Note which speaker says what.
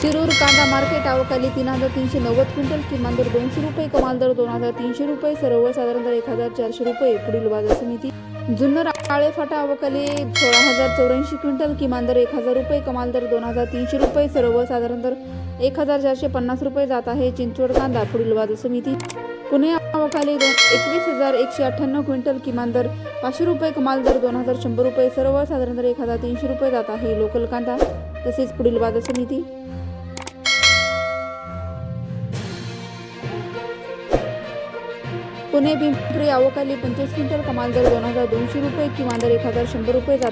Speaker 1: शिरूर कांदा मार्केट आवकाली तीन हजार तीनशे नव्वद क्विंटल किमान दर दोनशे रुपये कमाल दर दोन हजार तीनशे रुपये सर्वसाधारण दर एक हजार चारशे रुपये पुढील बाजार समिती. जुन्नर काळे फाटा अवकाली सोळा हजार चौऱ्याऐंशी क्विंटल किमान दर एक हजार रुपये कमाल दर दोन हजार तीनशे रुपये सर्वसाधारण दर एक हजार चारशे पन्नास रुपये जात आहे. चिंचवड कांदा पुढील बाजार समिती. पुणे अवकाली दोन एकवीस हजार एकशे अठ्ठ्याण्णव क्विंटल किमान दर पाचशे रुपये कमाल दर दोन हजार शंभर रुपये सर्वसाधारण दर एक हजार तीनशे रुपये जात आहे. लोकल कांदा तसेच पुढील बाजार समिती. पुणे पिंपरी आवकाली पंचवीस क्विंटल कमाल दर दोन हजार दोनशे रुपये किमान दर एक हजार शंभर रुपये जात